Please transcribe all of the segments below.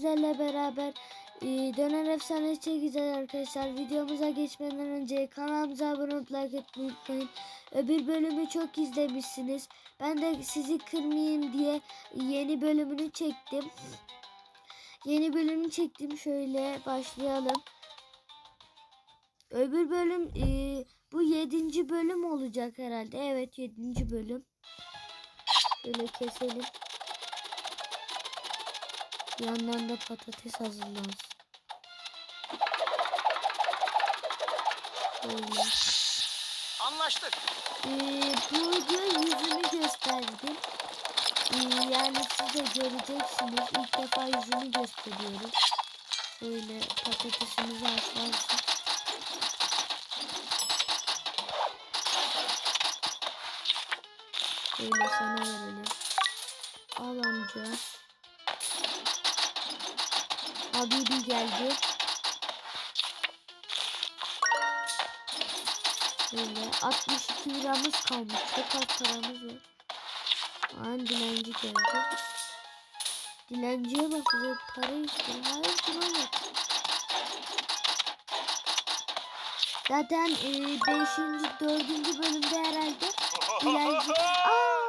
sizlerle beraber e, döner efsane çekeceğiz arkadaşlar. Videomuza geçmeden önce kanalımıza abone olup like etmeyi unutmayın. Öbür bölümü çok izlemişsiniz. Ben de sizi kırmayayım diye yeni bölümünü çektim. Yeni bölümü çektim. Şöyle başlayalım. Öbür bölüm e, bu yedinci bölüm olacak herhalde. Evet yedinci bölüm. Şöyle keselim. Bir yandan da patates hazırlansın. Böyle. Anlaştık. Ee, bu video yüzümü gösterdim. Ee, yani siz de göreceksiniz. İlk defa yüzümü gösteriyorum. Şöyle patatesimizi haşlansın. Şöyle sana verelim. Al amca. Habibi geldi. Şöyle 62 liramız kalmış. Çok az paramız var. An dilenci geldi. Dilenciye bak bize para istiyor. Hayır bak. Zaten 5. 4. bölümde herhalde dilenci... Aa!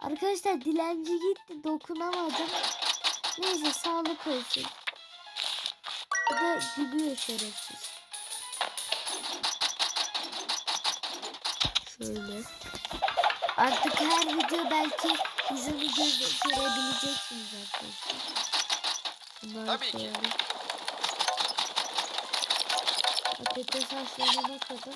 Arkadaşlar dilenci gitti dokunamadım. Neyse sağlık olsun. Bir de gülüyor şerefsiz. Şöyle. Artık her video belki yüzünü göz görebileceksiniz arkadaşlar. Tabii ki. koyalım. Patates haşlanana kadar.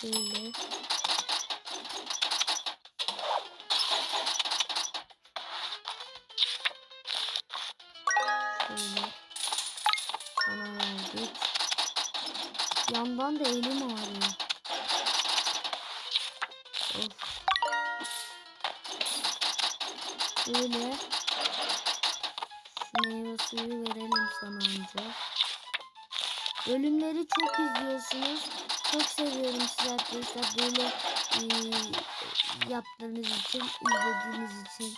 Şöyle. Şöyle. Yandan da elim ağrıyor. Of. Şöyle. Şu meyve suyu verelim sana amca. Bölümleri çok izliyorsunuz. Çok seviyorum sizi arkadaşlar. Böyle e, yaptığınız için, izlediğiniz için.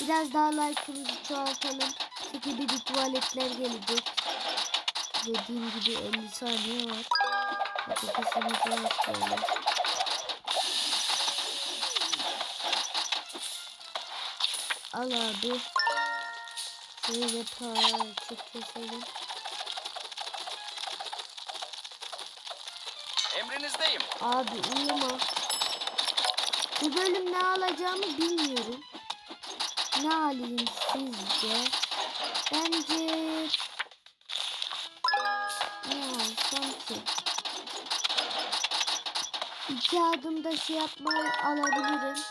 Biraz daha like'ımızı çoğaltalım. Çünkü bir tuvaletler gelecek. Dediğim gibi 50 saniye var. Patatesimizi açalım. Al abi. Şöyle parça keselim. Emrinizdeyim. Abi uyuma. Bu bölüm ne alacağımı bilmiyorum. Ne alayım sizce? Bence İki adımda şey yapmayı alabilirim.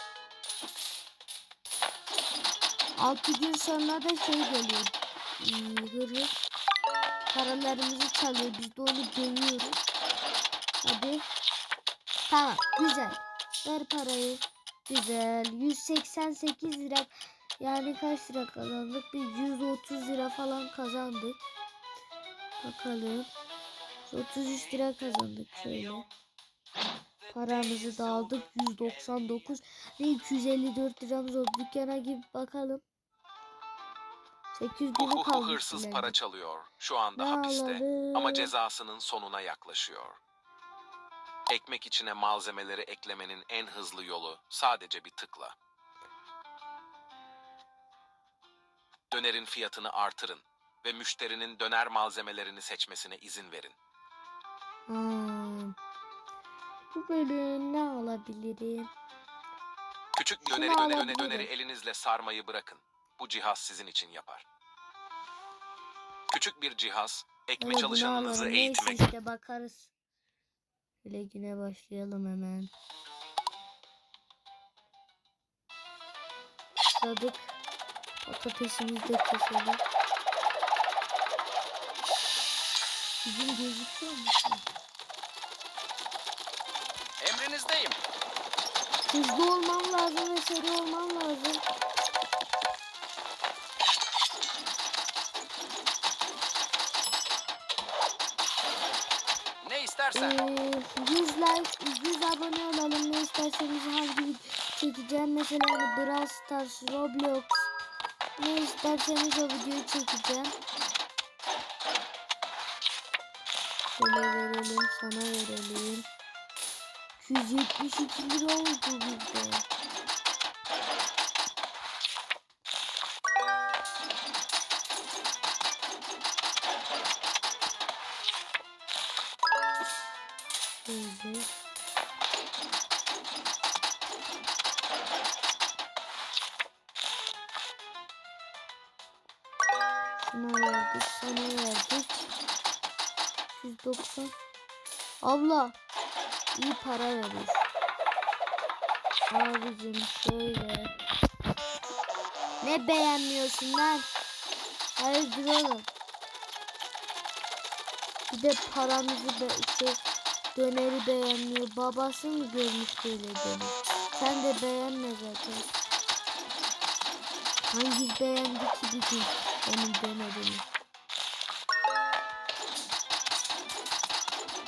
Altı gün sonra da şey geliyor. Hmm. Paralarımızı çalıyor. Biz de onu dövüyoruz. Hadi. Tamam. Güzel. Ver parayı. Güzel. 188 lira. Yani kaç lira kazandık? Bir 130 lira falan kazandık. Bakalım. 33 lira kazandık şöyle. Paramızı da aldık. 199 ve 254 liramız oldu. Dükkana gibi bakalım. 8 Bu günü hu hu kalmış. hırsız para çalıyor. Şu anda Ne hapiste. Ama cezasının sonuna yaklaşıyor. Ekmek içine malzemeleri eklemenin en hızlı yolu sadece bir tıkla. Dönerin fiyatını artırın ve müşterinin döner malzemelerini seçmesine izin verin. Hmm. Bu bölüm ne alabilirim? Küçük Şunu döneri döne döne alabilirim. döneri elinizle sarmayı bırakın. Bu cihaz sizin için yapar. Küçük bir cihaz, ekme bunu çalışanınızı alalım. Neyse eğitmek işte bakarız. Güne başlayalım hemen. Başladık. Patatesimizi de keselim. Bizim gözüküyor mu? Emrinizdeyim. Hızlı olmam lazım ve seri olmam lazım. Ne istersen. Ee, 100 like, 100 abone olalım. Ne ister isterseniz hangi çekeceğim mesela hani Brawl Stars, Roblox ne isterseniz o videoyu çekeceğim. Şöyle verelim sana verelim. 272 lira oldu bizde. Şöyle. Şuna verdik, sana verdik. 190. Abla, iyi para verir. Abicim şöyle. Ne beğenmiyorsun lan? Hayırdır oğlum? Bir de paramızı be işte döneri beğenmiyor. Babası mı görmüş böyle döner? Sen de beğenme zaten. Hangi beğendi ki bir gün benim dönerimi?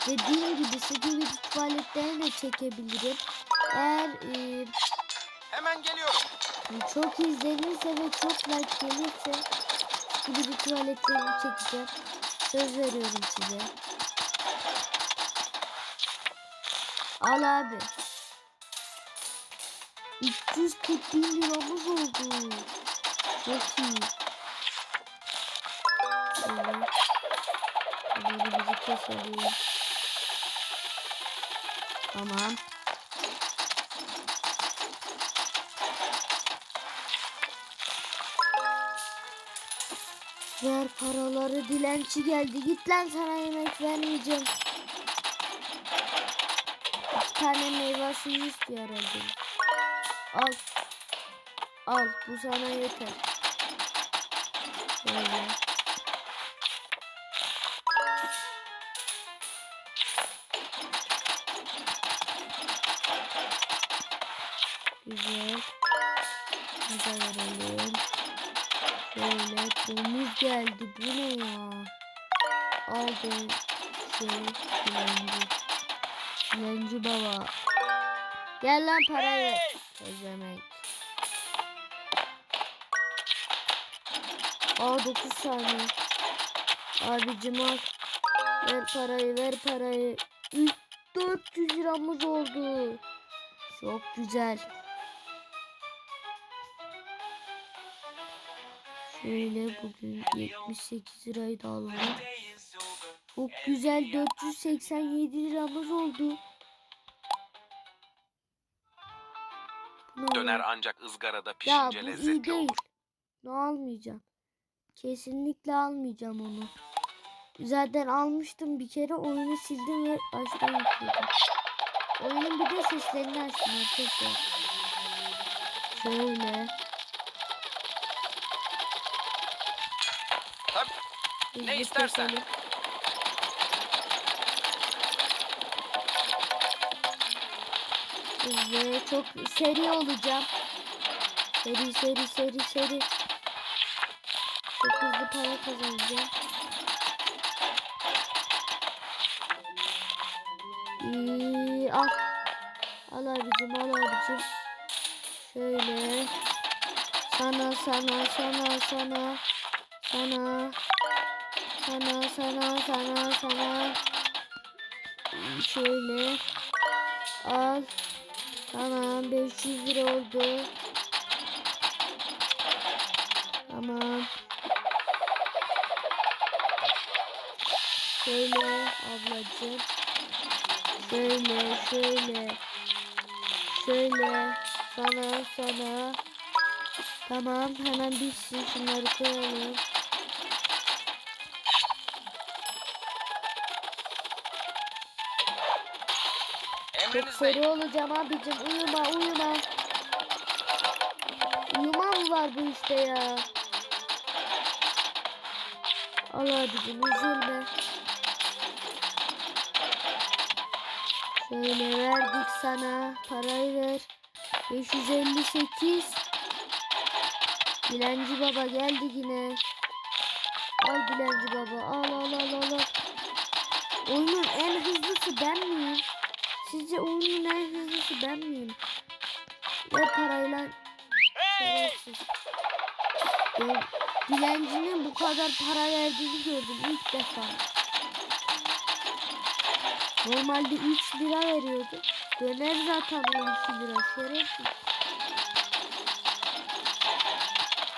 Dediğim gibi security tuvaletlerini de çekebilirim. Eğer e, Hemen geliyorum. çok izlenirse ve çok like gelirse security tuvaletlerini çekeceğim. Söz veriyorum size. Al abi. 340 bin liramız oldu. Çok iyi. Şöyle. Ellerimizi keselim. Tamam. Ver paraları dilenci geldi. Git lan sana yemek vermeyeceğim. İki tane meyve suyu istiyor herhalde. Al. Al bu sana yeter. Böyle. Şöyle domuz geldi. Bu ne ya? Aldım. Şey, dilenci. Dilenci baba. Gel lan parayı. Özemek. Aa 9 saniye. Abicim al. Ver parayı ver parayı. 3 400 liramız oldu. Çok güzel. Şöyle bugün 78 lirayı da alalım. Çok güzel 487 liramız oldu. Bu ne Döner ya? ancak ızgarada Ya pişince bu iyi lezzetli değil. olur. Ne almayacağım. Kesinlikle almayacağım onu. Zaten almıştım bir kere oyunu sildim ve baştan yükledim. Oyunun bir de seslerini açtım arkadaşlar. Şöyle. Tabii. Hızlı Ne istersen. Ve çok seri olacağım. Seri seri seri seri. Çok hızlı para kazanacağım. İyi, al. Al abicim al abicim. Şöyle. Sana sana sana sana. Sana. Sana sana sana sana. Şöyle. Al. Tamam 500 lira oldu. Tamam. Şöyle ablacığım. Şöyle şöyle. Şöyle sana sana. Tamam hemen bitsin şunları koyalım. Çok seri olacağım abicim. Uyuma uyuma. Uyuma mı var bu işte ya? Al abicim üzülme. Şöyle verdik sana. Parayı ver. 558. Dilenci baba geldi yine. Al dilenci baba. Al al al al. al. Oyunun en hızlısı ben miyim? Sizce oyunun en hızlısı ben miyim? Ve parayla şerefsiz. Dilencinin bu kadar para verdiğini gördüm ilk defa. Normalde 3 lira veriyordu. Döner zaten 12 lira şerefsiz.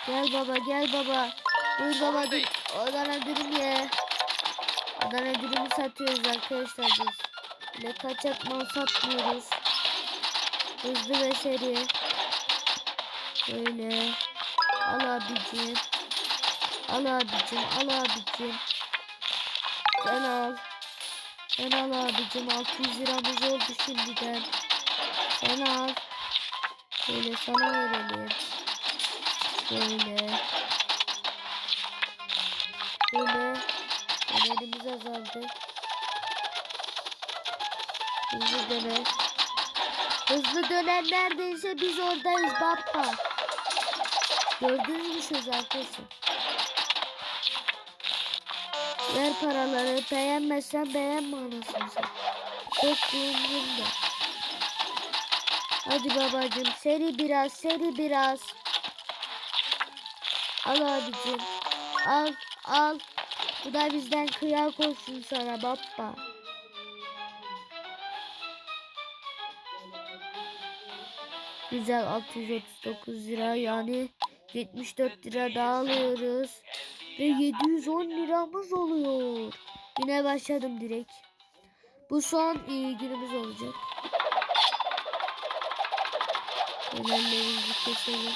Gel baba gel baba. Dur baba. Adana dürüm ye. Adana dürümü satıyoruz arkadaşlar biz. Ne kaçak mal satmıyoruz. Hızlı ve seri. Böyle. Al abicim. Al abicim. Al abicim. Sen al. Sen al abicim. 600 liramız oldu şimdiden. Sen al. Böyle sana verelim. Böyle. Böyle. Dönerimiz azaldı. Hızlı döner. Hızlı döner neredeyse biz oradayız baba. Gördünüz mü söz arkadaşlar? Ver paraları beğenmezsen beğenme anasını sen. Çok umurumda. Hadi babacım seri biraz seri biraz. Al abicim. Al al. Bu da bizden kıyak olsun sana baba. Güzel 639 lira yani 74 lira daha alıyoruz. Ve 710 liramız oluyor. Yine başladım direkt. Bu son iyi günümüz olacak. Dönemlerimizi keselim.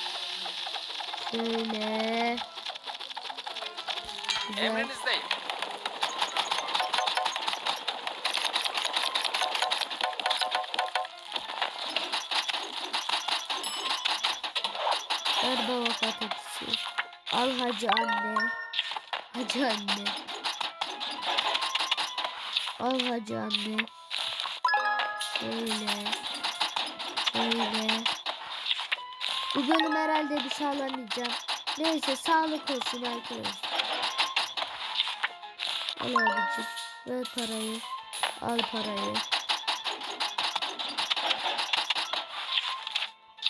Şöyle. Emrinizdeyim. Al hacı anne. Hacı anne. Al hacı anne. Böyle. Böyle. Bu bölüm herhalde bir sağlamayacağım. Neyse sağlık olsun arkadaşlar. Al abicim. Ver parayı. Al parayı.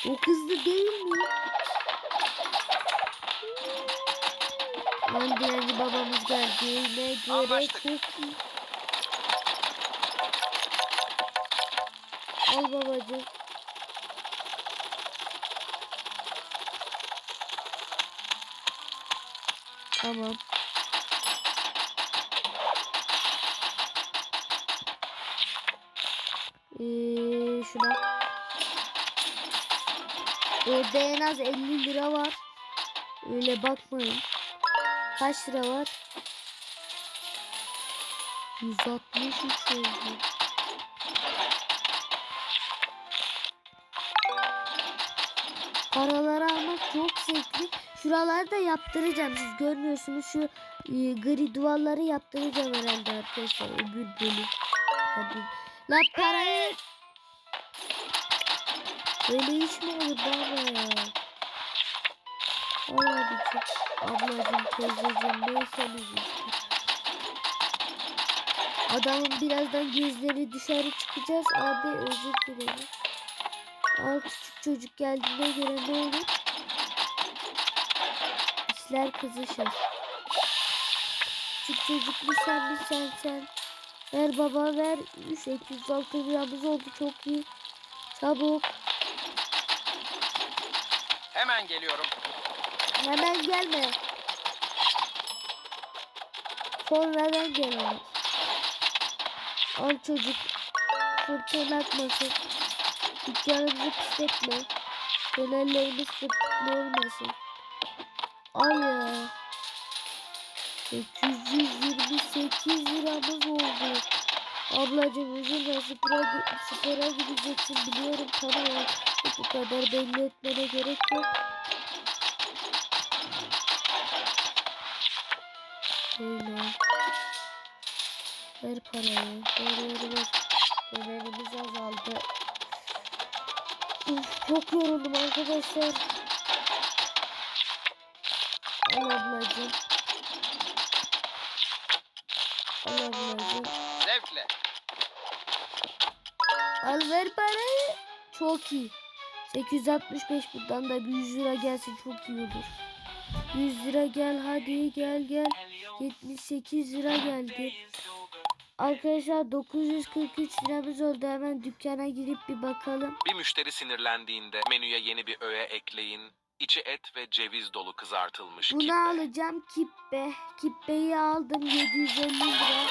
O kızdı değil mi? Diğer babamız geldiğine göre çok. Al babacığım. Tamam. Ee, şuna. Orada en az 50 lira var. Öyle bakmayın. Kaç lira var? 163 oldu. Paraları almak çok zevkli. Şuraları da yaptıracağım. Siz görmüyorsunuz şu e, gri duvarları yaptıracağım herhalde arkadaşlar. Öbür bölüm. Hadi. La parayı Öyle iş mi olur baba? Al abicim, ablacım, teyzeciğim neyseniz işte. Adamın birazdan gözleri dışarı çıkacağız. Abi özür dilerim. Al küçük çocuk geldiğine göre ne olur? İşler kızışır. Küçük çocuk mu sen mi sen sen? Ver baba ver. 3 206 liramız oldu çok iyi. Çabuk. Hemen geliyorum. Hemen gelme. Sonradan gel Al çocuk. Fırçalatmasın. Dükkanımızı pisletme. Dönerlerimiz fırtıklı olmasın. Al ya. 828 liramız oldu. Ablacım üzülme spora, spora gideceksin biliyorum tamam. Bu kadar belli etmene gerek yok. Böyle. Ver parayı. Ver ver ver. Dönerimiz azaldı. Uf, çok yoruldum arkadaşlar. Al ablacığım. Al ablacığım. Zevkle. ver parayı. Çok iyi. 865 buradan da bir 100 lira gelsin çok iyi olur. 100 lira gel hadi gel gel. 78 lira geldi. Arkadaşlar 943 liramız oldu. Hemen dükkana girip bir bakalım. Bir müşteri sinirlendiğinde menüye yeni bir öğe ekleyin. İçi et ve ceviz dolu kızartılmış Bunu kibbe. alacağım kibbe. Kibbeyi aldım 750 lira.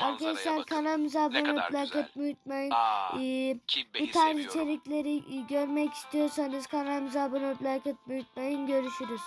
Arkadaşlar kanalımıza abone olup like atmayı unutmayın. Aa, Ee, bu tarz seviyorum. içerikleri e, görmek istiyorsanız kanalımıza abone olup like atmayı unutmayın. Görüşürüz.